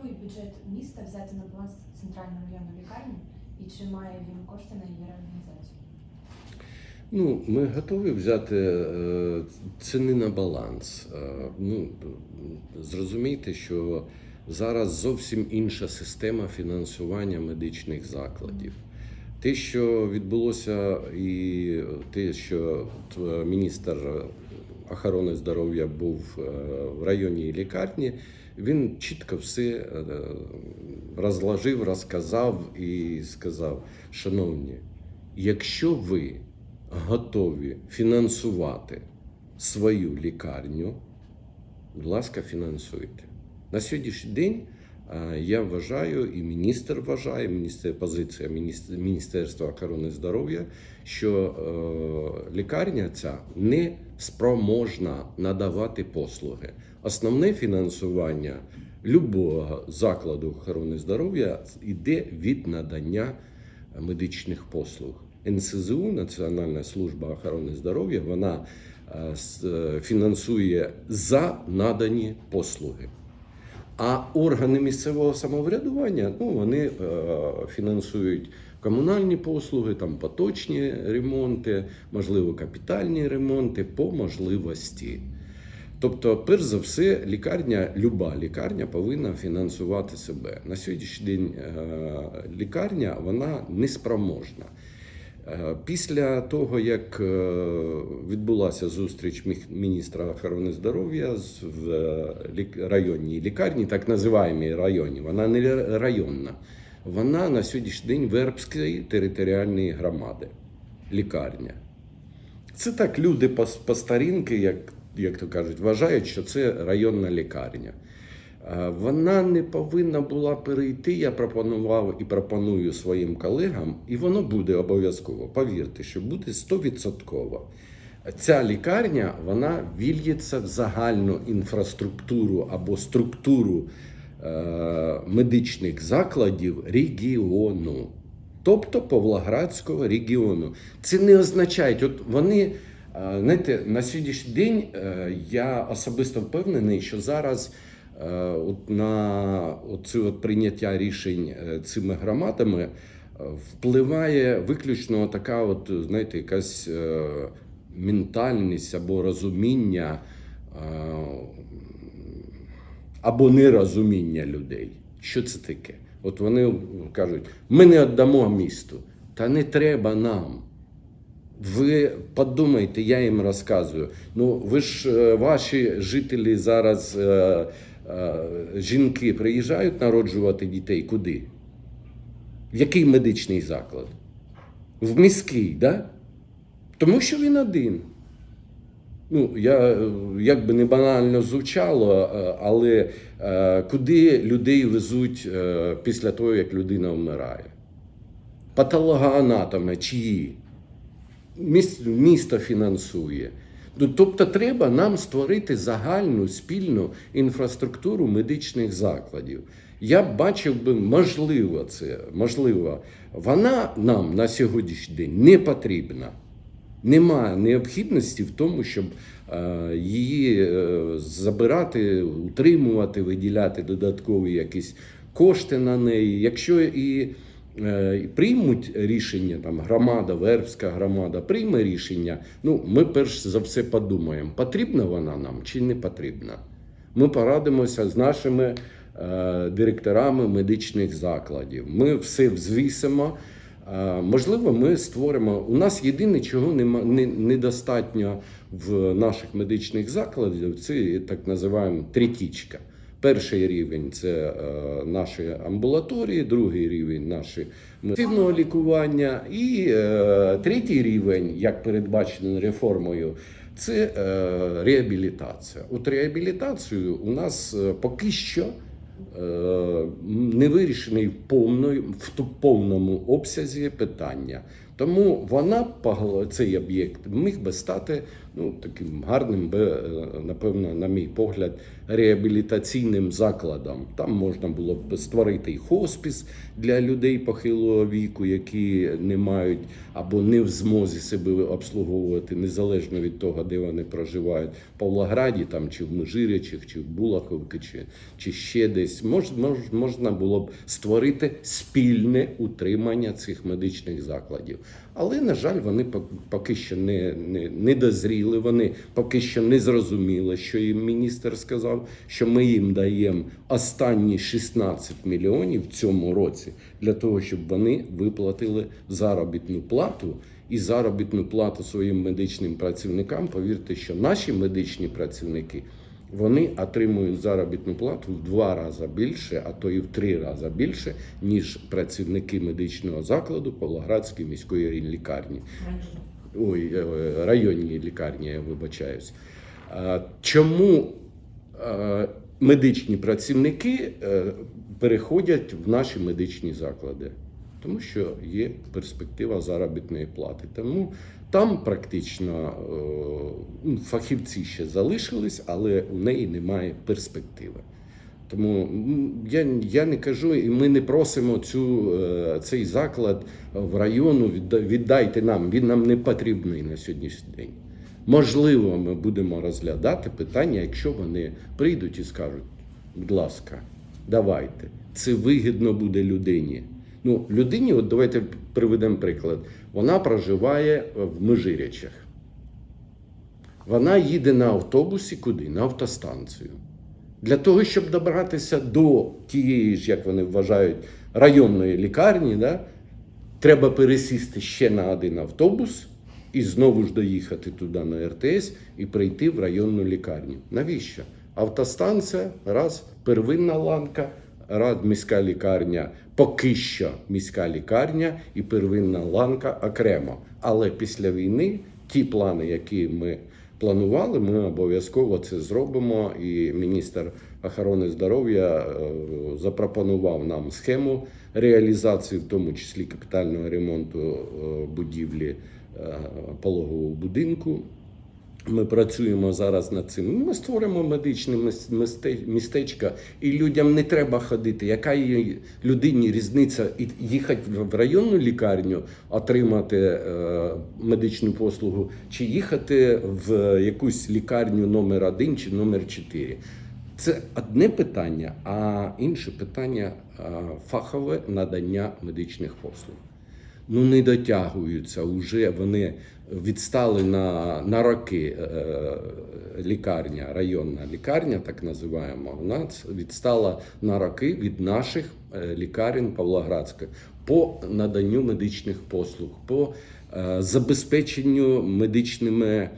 готовий бюджет міста взяти на баланс центральну районну лікарню і чи має він кошти на її реорганізацію? Ну, ми готові взяти е, ціни на баланс. Е, ну, зрозумійте, що зараз зовсім інша система фінансування медичних закладів. Те, що відбулося, і те, що міністр охорони здоров'я був е, в районній лікарні, він чітко все е, розложив, розказав і сказав: шановні, якщо ви готові фінансувати свою лікарню, будь ласка, фінансуйте. На сьогоднішній день я вважаю, і міністр вважає, міністр, позиція Міністерства охорони здоров'я, що е, лікарня ця не спроможна надавати послуги. Основне фінансування любого закладу охорони здоров'я йде від надання медичних послуг. НСЗУ, Національна служба охорони здоров'я, вона е, е, фінансує за надані послуги. А органи місцевого самоврядування ну, вони е, фінансують комунальні послуги, там поточні ремонти, можливо, капітальні ремонти по можливості. Тобто, перш за все, лікарня, люба лікарня повинна фінансувати себе. На сьогоднішній день е, лікарня вона неспроможна. Е, Після того, як е, відбулася зустріч міністра охорони здоров'я в е, районній лікарні, так називаємій районі, вона не районна, вона на сьогоднішній день Вербської територіальної громади, лікарня. Це так люди по, по старінки, як, як то кажуть, вважають, що це районна лікарня. Е, Вона не повинна була перейти. Я пропонував і пропоную своїм колегам, і воно буде обов'язково. Повірте, що буде 100%. Ця лікарня вона вільється в загальну інфраструктуру або структуру е, медичних закладів регіону, тобто Павлоградського регіону. Це не означає, от вони. е, Знаєте, на сьогоднішній день е, я особисто впевнений, що зараз от на оце от прийняття рішень е, цими громадами е, впливає виключно така, от, знаєте, якась е, ментальність або розуміння е, або нерозуміння людей. Що це таке? От вони кажуть, ми не віддамо місту. Та не треба нам. Ви подумайте, я їм розказую. Ну, ви ж е, ваші жителі зараз, е, е, жінки, приїжджають народжувати дітей куди? В який медичний заклад? В міський, да? Тому що він один. Ну, я як би не банально звучало, але куди людей везуть е, після того, як людина вмирає? Патологоанатоми чиї? Міс- місто фінансує. Ну, Тобто треба нам створити загальну спільну інфраструктуру медичних закладів. Я бачив би, можливо, це можливо. Вона нам на сьогоднішній день не потрібна. Немає необхідності в тому, щоб е, її е, забирати, утримувати, виділяти додаткові якісь кошти на неї. Якщо і приймуть рішення, там громада, Вербська громада прийме рішення, ну ми перш за все подумаємо, потрібна вона нам чи не потрібна. Ми порадимося з нашими е, директорами медичних закладів. Ми все взвісимо. Е, Можливо, ми створимо. У нас єдине, чого нема не, недостатньо в наших медичних закладах, це так називаємо третічка. Перший рівень це е, наші амбулаторії, другий рівень наші медичного лікування, і е, третій рівень, як передбачено реформою, це е, реабілітація. От реабілітацію у нас поки що не вирішений в повному обсязі питання. Тому вона цей об'єкт міг би стати ну, таким гарним, би, е, напевно, на мій погляд, реабілітаційним закладом. Там можна було б створити і хоспіс для людей похилого віку, які не мають або не в змозі себе обслуговувати, незалежно від того, де вони проживають, в Павлограді там, чи в Межирячах, чи в Булаховці, чи, чи ще десь. Мож, мож, можна було б створити спільне утримання цих медичних закладів. Але, на жаль, вони пок- поки що не, не, не дозріли, вони поки що не зрозуміли, що їм міністр сказав, що ми їм даємо останні 16 мільйонів в цьому році для того, щоб вони виплатили заробітну плату і заробітну плату своїм медичним працівникам. Повірте, що наші медичні працівники. Вони отримують заробітну плату в два рази більше, а то і в три рази більше, ніж працівники медичного закладу Павлоградської міської лікарні. Ой, е, районній лікарні, я вибачаюсь. Чому е, медичні працівники е, переходять в наші медичні заклади? Тому що є перспектива заробітної плати. Тому там практично е, ну, фахівці ще залишились, але у неї немає перспективи. Тому я, я не кажу, і ми не просимо цю, е, цей заклад в району віддайте нам. Він нам не потрібний на сьогоднішній день. Можливо, ми будемо розглядати питання, якщо вони прийдуть і скажуть, будь ласка, давайте, це вигідно буде людині. Ну, людині, от давайте приведемо приклад. Вона проживає в Межирячах. Вона їде на автобусі куди? На автостанцію. Для того, щоб добратися до тієї ж, як вони вважають, районної лікарні, да, треба пересісти ще на один автобус і знову ж доїхати туди на РТС і прийти в районну лікарню. Навіщо? Автостанція, раз, первинна ланка, раз міська лікарня, поки що міська лікарня і первинна ланка окремо. Але після війни ті плани, які ми планували, ми обов'язково це зробимо. І міністр охорони здоров'я е, запропонував нам схему реалізації, в тому числі капітального ремонту е, будівлі е, пологового будинку. Ми працюємо зараз над цим. Ми створимо медичне містечко, і людям не треба ходити. Яка є людині різниця і їхати в районну лікарню, отримати е, медичну послугу, чи їхати в якусь лікарню номер один чи номер чотири? Це одне питання, а інше питання е, фахове надання медичних послуг ну не дотягуються. Уже вони відстали на, на роки. Е, лікарня, районна лікарня, так називаємо, вона відстала на роки від наших е, лікарень Павлоградської по наданню медичних послуг, по е, забезпеченню медичними.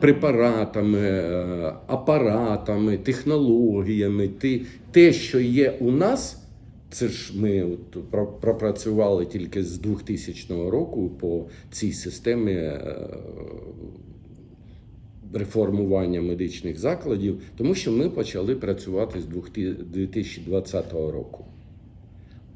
препаратами, е, апаратами, технологіями. Те, що є у нас, це ж ми от пропрацювали тільки з 2000 року по цій системі е, реформування медичних закладів, тому що ми почали працювати з 2020 року.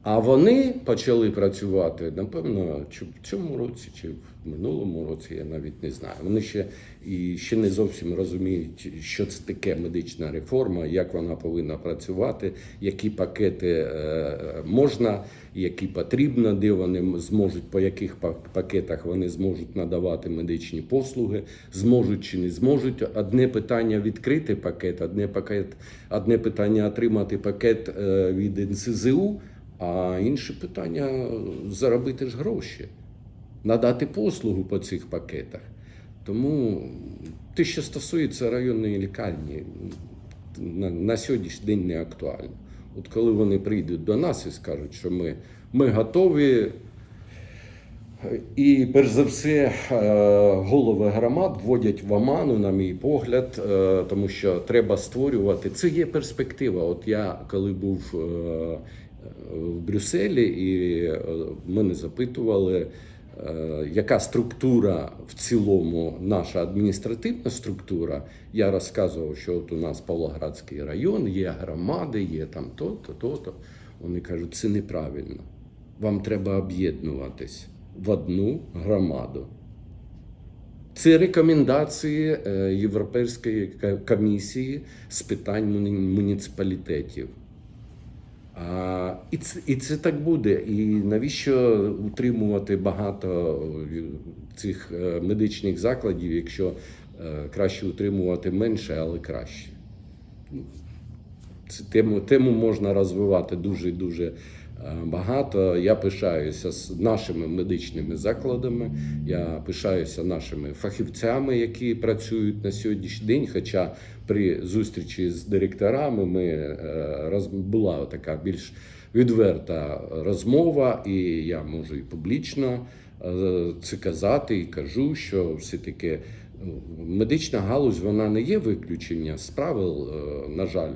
А вони почали працювати, напевно, чи в цьому році, чи в минулому році, я навіть не знаю. Вони ще і ще не зовсім розуміють, що це таке медична реформа, як вона повинна працювати, які пакети е, можна, які потрібно, де вони зможуть, по яких пак- пакетах вони зможуть надавати медичні послуги, зможуть чи не зможуть. Одне питання відкрити пакет, одне пакет, одне питання отримати пакет е, від НСЗУ. А інше питання заробити ж гроші, надати послугу по цих пакетах. Тому те, що стосується районної лікарні, на, на сьогоднішній день не актуально. От коли вони прийдуть до нас і скажуть, що ми, ми готові. І перш за все, е, голови громад вводять в оману, на мій погляд, е, тому що треба створювати. Це є перспектива. От я коли був е, в Брюсселі, і е, мене запитували, е, яка структура в цілому, наша адміністративна структура. Я розказував, що от у нас Павлоградський район, є громади, є там то-то, то-то. Вони кажуть, це неправильно. вам треба об'єднуватись в одну громаду. Це рекомендації е, Європейської комісії з питань муніципалітетів. А, і, це, і це так буде. І навіщо утримувати багато е, цих е, медичних закладів, якщо е, краще утримувати менше, але краще? Ну, Цю тему, тему можна розвивати дуже дуже багато. Я пишаюся з нашими медичними закладами. Я пишаюся нашими фахівцями, які працюють на сьогоднішній день. Хоча при зустрічі з директорами ми е, була така більш відверта розмова, і я можу і публічно е, це казати, і кажу, що все-таки ну, медична галузь вона не є виключення з правил. е, На жаль,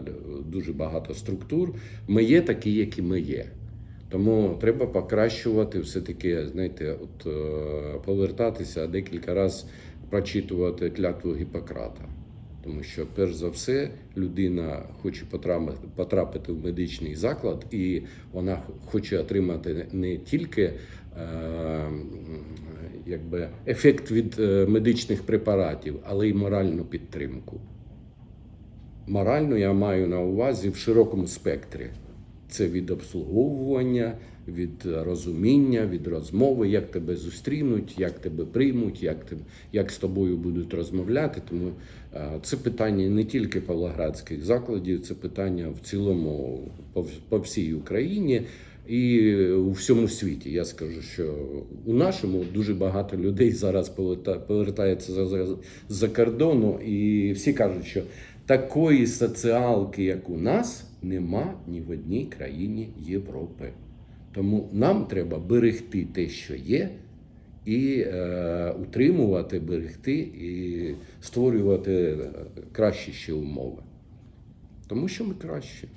дуже багато структур. Ми є такі, які ми є. Тому треба покращувати все-таки, знаєте, от е, повертатися декілька разів прочитувати клятву Гіппократа. Тому що, перш за все, людина хоче потрапити, в медичний заклад, і вона хоче отримати не тільки е, якби, ефект від е, медичних препаратів, але й моральну підтримку. Морально я маю на увазі в широкому спектрі. Це від обслуговування, від розуміння, від розмови, як тебе зустрінуть, як тебе приймуть, як, тебе, як з тобою будуть розмовляти. Тому е, це питання не тільки павлоградських закладів, це питання в цілому по, по всій Україні і у всьому світі. Я скажу, що у нашому дуже багато людей зараз поверта- повертається за- за- кордону, і всі кажуть, що такої соціалки, як у нас, нема ні в одній країні Європи. Тому нам треба берегти те, що є, і е, утримувати, берегти і створювати е, кращі ще умови. Тому що ми краще.